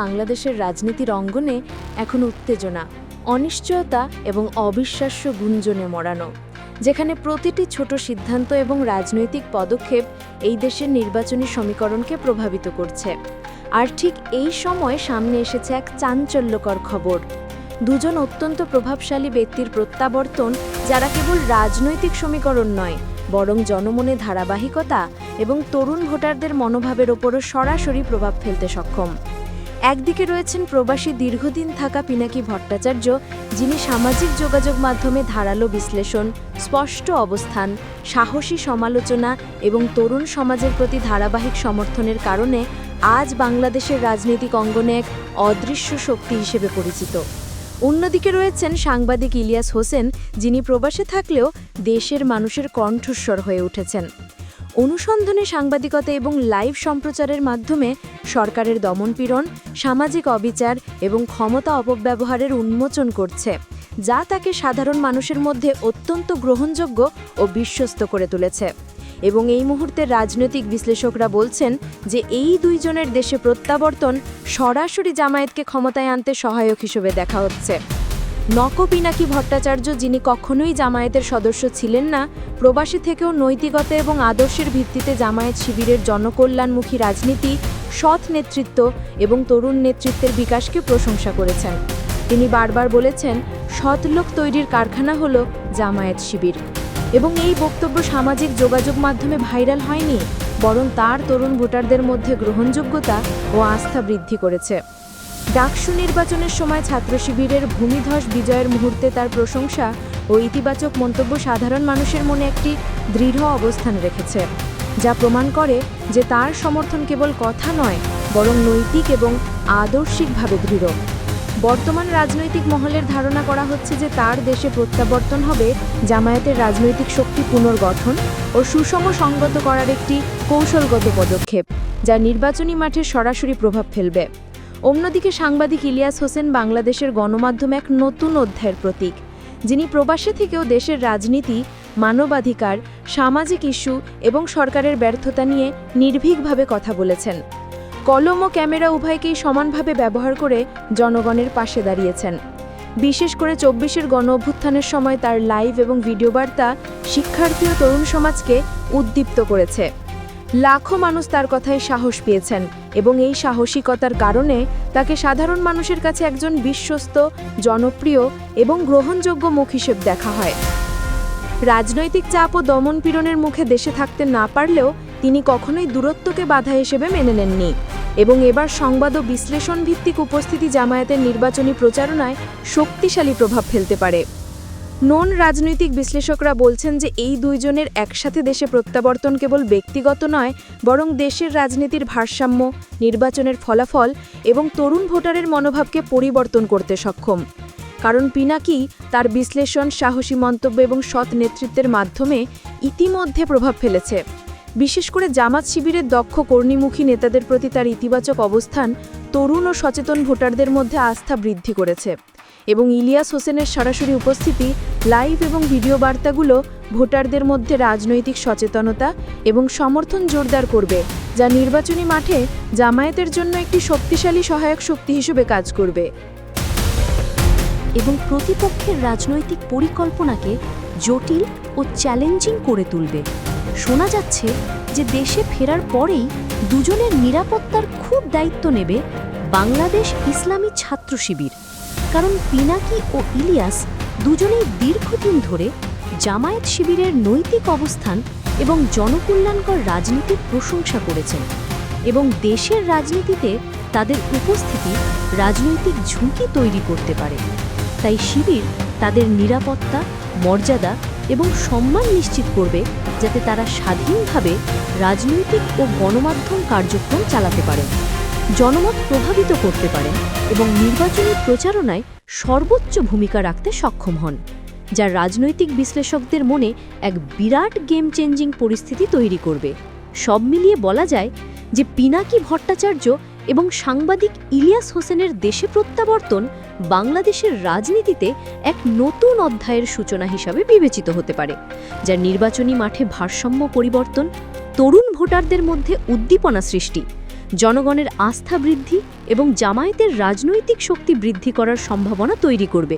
বাংলাদেশের রাজনীতির অঙ্গনে এখন উত্তেজনা, অনিশ্চয়তা এবং অবিশ্বাস্য গুঞ্জনে মরানো, যেখানে প্রতিটি ছোট সিদ্ধান্ত এবং রাজনৈতিক পদক্ষেপ এই দেশের নির্বাচনী সমীকরণকে প্রভাবিত করছে। আর ঠিক এই সময় সামনে এসেছে এক চাঞ্চল্যকর খবর। দুজন অত্যন্ত প্রভাবশালী ব্যক্তির প্রত্যাবর্তন, যারা কেবল রাজনৈতিক সমীকরণ নয়, বরং জনমনে ধারাবাহিকতা এবং তরুণ ভোটারদের মনোভাবের ওপরও সরাসরি প্রভাব ফেলতে সক্ষম। একদিকে রয়েছেন প্রবাসী দীর্ঘদিন থাকা পিনাকি ভট্টাচার্য, যিনি সামাজিক যোগাযোগ মাধ্যমে ধারালো বিশ্লেষণ, স্পষ্ট অবস্থান, সাহসী সমালোচনা এবং তরুণ সমাজের প্রতি ধারাবাহিক সমর্থনের কারণে আজ বাংলাদেশের রাজনৈতিক অঙ্গনে এক অদৃশ্য শক্তি হিসেবে পরিচিত। অন্যদিকে রয়েছেন সাংবাদিক ইলিয়াস হোসেন, যিনি প্রবাসে থাকলেও দেশের মানুষের কণ্ঠস্বর হয়ে উঠেছেন। অনুসন্ধানে সাংবাদিকতা এবং লাইভ সম্প্রচারের মাধ্যমে সরকারের দমনপীড়ন, সামাজিক অবিচার এবং ক্ষমতা অপব্যবহারের উন্মোচন করছে, যা তাকে সাধারণ মানুষের মধ্যে অত্যন্ত গ্রহণযোগ্য ও বিশ্বস্ত করে তুলেছে। এবং এই মুহূর্তে রাজনৈতিক বিশ্লেষকরা বলছেন যে এই দুইজনের দেশে প্রত্যাবর্তন সরাসরি জামায়াতকে ক্ষমতায় আনতে সহায়ক হিসেবে দেখা হচ্ছে। নকপিনাকি ভট্টাচার্য, যিনি কখনোই জামায়াতের সদস্য ছিলেন না, প্রবাসী থেকেও নৈতিকতা এবং আদর্শের ভিত্তিতে জামায়াত শিবিরের জনকল্যাণমুখী রাজনীতি, সৎ নেতৃত্ব এবং তরুণ নেতৃত্বের বিকাশকে প্রশংসা করেছেন। তিনি বারবার বলেছেন, সৎ লোক তৈরির কারখানা হল জামায়াত শিবির। এবং এই বক্তব্য সামাজিক যোগাযোগ মাধ্যমে ভাইরাল হয়নি, বরং তার তরুণ ভোটারদের মধ্যে গ্রহণযোগ্যতা ও আস্থা বৃদ্ধি করেছে। ডাকসু নির্বাচনের সময় ছাত্র শিবিরের ভূমিধস বিজয়ের মুহূর্তে তার প্রশংসা ও ইতিবাচক মন্তব্য সাধারণ মানুষের মনে একটি দৃঢ় অবস্থান রেখেছে, যা প্রমাণ করে যে তার সমর্থন কেবল কথা নয়, বরং নৈতিক এবং আদর্শিকভাবে দৃঢ়। বর্তমান রাজনৈতিক মহলের ধারণা করা হচ্ছে যে তার দেশে প্রত্যাবর্তন হবে জামায়াতের রাজনৈতিক শক্তি পুনর্গঠন ও সুষম সঙ্গত করার একটি কৌশলগত পদক্ষেপ, যা নির্বাচনী মাঠে সরাসরি প্রভাব ফেলবে। অন্যদিকে সাংবাদিক ইলিয়াস হোসেন বাংলাদেশের গণমাধ্যম এক নতুন অধ্যায়ের প্রতীক, যিনি প্রবাসে থেকেও দেশের রাজনীতি, মানবাধিকার, সামাজিক ইস্যু এবং সরকারের ব্যর্থতা নিয়ে নির্ভীকভাবে কথা বলেছেন। কলম ও ক্যামেরা উভয়কেই সমানভাবে ব্যবহার করে জনগণের পাশে দাঁড়িয়েছেন। বিশেষ করে চব্বিশের গণ অভ্যুত্থানের সময় তার লাইভ এবং ভিডিও বার্তা শিক্ষার্থী ও তরুণ সমাজকে উদ্দীপ্ত করেছে। লাখো মানুষ তার কথায় সাহস পেয়েছেন এবং এই সাহসিকতার কারণে তাকে সাধারণ মানুষের কাছে একজন বিশ্বস্ত, জনপ্রিয় এবং গ্রহণযোগ্য মুখ হিসেব দেখা হয়। রাজনৈতিক চাপ ও দমনপীড়নের মুখে দেশে থাকতে না পারলেও তিনি কখনোই দূরত্বকে বাধা হিসেবে মেনে নেননি এবং এবার সংবাদ ও বিশ্লেষণ ভিত্তিক উপস্থিতি জামায়াতের নির্বাচনী প্রচারণায় শক্তিশালী প্রভাব ফেলতে পারে। নন রাজনৈতিক বিশ্লেষকরা বলছেন যে এই দুইজনের একসাথে দেশে প্রত্যাবর্তন কেবল ব্যক্তিগত নয়, বরং দেশের রাজনীতির ভারসাম্য, নির্বাচনের ফলাফল এবং তরুণ ভোটারের মনোভাবকে পরিবর্তন করতে সক্ষম। কারণ পিনাকি তার বিশ্লেষণ, সাহসী মন্তব্য এবং সৎ নেতৃত্বের মাধ্যমে ইতিমধ্যে প্রভাব ফেলেছে। বিশেষ করে জামাত শিবিরের দক্ষ কর্মীমুখী নেতাদের প্রতি তার ইতিবাচক অবস্থান তরুণ ও সচেতন ভোটারদের মধ্যে আস্থা বৃদ্ধি করেছে। এবং ইলিয়াস হোসেনের সরাসরি উপস্থিতি, লাইভ এবং ভিডিও বার্তাগুলো ভোটারদের মধ্যে রাজনৈতিক সচেতনতা এবং সমর্থন জোরদার করবে, যা নির্বাচনী মাঠে জামায়াতের জন্য একটি শক্তিশালী সহায়ক শক্তি হিসেবে কাজ করবে। এবং প্রতিপক্ষের রাজনৈতিক পরিকল্পনাকে জটিল ও চ্যালেঞ্জিং করে তুলবে। শোনা যাচ্ছে যে দেশে ফেরার পরেই দুজনের নিরাপত্তার খুব দায়িত্ব নেবে বাংলাদেশ ইসলামী ছাত্র শিবির। কারণ পিনাকি ও ইলিয়াস দুজনেই দীর্ঘদিন ধরে জামায়াত শিবিরের নৈতিক অবস্থান এবং জনকল্যাণকর রাজনীতির প্রশংসা করেছেন এবং দেশের রাজনীতিতে তাদের উপস্থিতি রাজনৈতিক ঝুঁকি তৈরি করতে পারে। তাই শিবির তাদের নিরাপত্তা, মর্যাদা এবং সম্মান নিশ্চিত করবে যাতে তারা স্বাধীনভাবে রাজনৈতিক ও গণমাধ্যম কার্যক্রম চালাতে পারেন জনমত প্রভাবিত করতে পারেন এবং নির্বাচনী প্রচারণায় সর্বোচ্চ ভূমিকা রাখতে সক্ষম হন, যা রাজনৈতিক বিশ্লেষকদের মনে এক বিরাট গেম চেঞ্জিং পরিস্থিতি তৈরি করবে। সব মিলিয়ে বলা যায় যে পিনাকি ভট্টাচার্য এবং সাংবাদিক ইলিয়াস হোসেনের দেশে প্রত্যাবর্তন বাংলাদেশের রাজনীতিতে এক নতুন অধ্যায়ের সূচনা হিসাবে বিবেচিত হতে পারে, যা নির্বাচনী মাঠে ভারসাম্য পরিবর্তন, তরুণ ভোটারদের মধ্যে উদ্দীপনা সৃষ্টি জনগণের আস্থা বৃদ্ধি এবং জামায়াতের রাজনৈতিক শক্তি বৃদ্ধি করার সম্ভাবনা তৈরি করবে।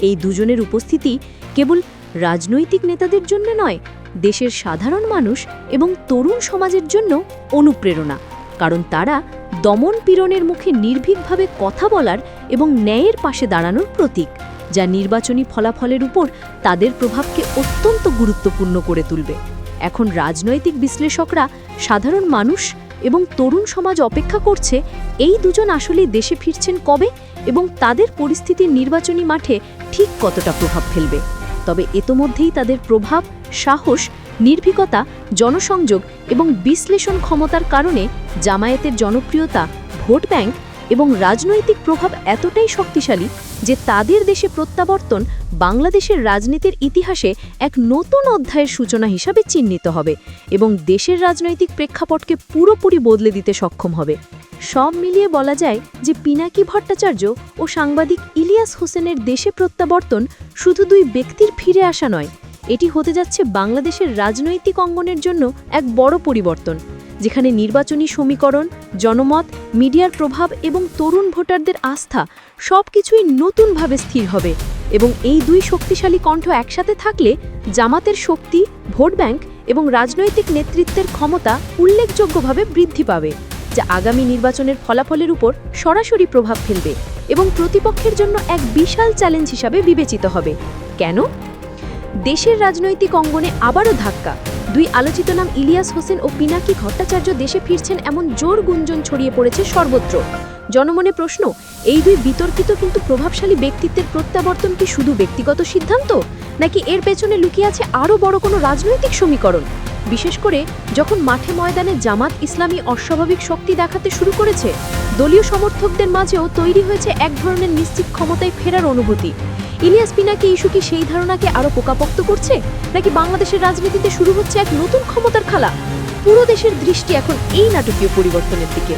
এই দুজনের উপস্থিতি কেবল রাজনৈতিক নেতাদের জন্য নয়, দেশের সাধারণ মানুষ এবং তরুণ সমাজের জন্য অনুপ্রেরণা, কারণ তারা দমন পীড়নের মুখে নির্ভীকভাবে কথা বলার এবং ন্যায়ের পাশে দাঁড়ানোর প্রতীক, যা নির্বাচনী ফলাফলের উপর তাদের প্রভাবকে অত্যন্ত গুরুত্বপূর্ণ করে তুলবে। এখন রাজনৈতিক বিশ্লেষকরা সাধারণ মানুষ এবং তরুণ সমাজ অপেক্ষা করছে, এই দুজন আসলে দেশে ফিরছেন কবে এবং তাদের পরিস্থিতির নির্বাচনী মাঠে ঠিক কতটা প্রভাব ফেলবে? তবে এতোমধ্যেই তাদের প্রভাব, সাহস, নির্ভীকতা, জনসংযোগ এবং বিশ্লেষণ ক্ষমতার কারণে জামায়াতের জনপ্রিয়তা, ভোট ব্যাংক এবং রাজনৈতিক প্রভাব এতটাই শক্তিশালী যে তাদের দেশে প্রত্যাবর্তন বাংলাদেশের রাজনীতির ইতিহাসে এক নতুন অধ্যায়ের সূচনা হিসাবে চিহ্নিত হবে এবং দেশের রাজনৈতিক প্রেক্ষাপটকে পুরোপুরি বদলে দিতে সক্ষম হবে। সব মিলিয়ে বলা যায় যে পিনাকি ভট্টাচার্য ও সাংবাদিক ইলিয়াস হোসেনের দেশে প্রত্যাবর্তন শুধু দুই ব্যক্তির ফিরে আসা নয়, এটি হতে যাচ্ছে বাংলাদেশের রাজনৈতিক অঙ্গনের জন্য এক বড় পরিবর্তন। যেখানে নির্বাচনী সমীকরণ, জনমত, মিডিয়ার প্রভাব এবং তরুণ ভোটারদের আস্থা সবকিছুই নতুনভাবে স্থির হবে এবং এই দুই শক্তিশালী কণ্ঠ একসাথে থাকলে জামাতের শক্তি, ভোট ব্যাংক এবং রাজনৈতিক নেতৃত্বের ক্ষমতা উল্লেখযোগ্যভাবে বৃদ্ধি পাবে, যা আগামী নির্বাচনের ফলাফলের উপর সরাসরি প্রভাব ফেলবে এবং প্রতিপক্ষের জন্য এক বিশাল চ্যালেঞ্জ হিসাবে বিবেচিত হবে। কেন? দেশের রাজনৈতিক অঙ্গনে আবারও ধাক্কা। দুই আলোচিত নাম ইলিয়াস হোসেন ও পিনাকি ভট্টাচার্য দেশে ফিরছেন এমন জোর গুঞ্জন ছড়িয়ে পড়েছে সর্বত্র। জনমনে প্রশ্ন, এই দুই বিতর্কিত কিন্তু প্রভাবশালী ব্যক্তিত্বের প্রত্যাবর্তন কি শুধু ব্যক্তিগত সিদ্ধান্ত? নাকি এর পেছনে লুকিয়ে আছে আরও বড় কোনো রাজনৈতিক সমীকরণ? বিশেষ করে যখন মাঠে ময়দানে জামাত ইসলামী অস্বাভাবিক শক্তি দেখাতে শুরু করেছে, দলীয় সমর্থকদের মাঝেও তৈরি হয়েছে এক ধরনের নিশ্চিত ক্ষমতায় ফেরার অনুভূতি। ইলিয়াস পিনাকি ইস্যু কি সেই ধারণাকে আরও পোকাপোক্ত করছে, নাকি বাংলাদেশের রাজনীতিতে শুরু হচ্ছে এক নতুন ক্ষমতার খেলা? পুরো দেশের দৃষ্টি এখন এই নাটকীয় পরিবর্তনের দিকে।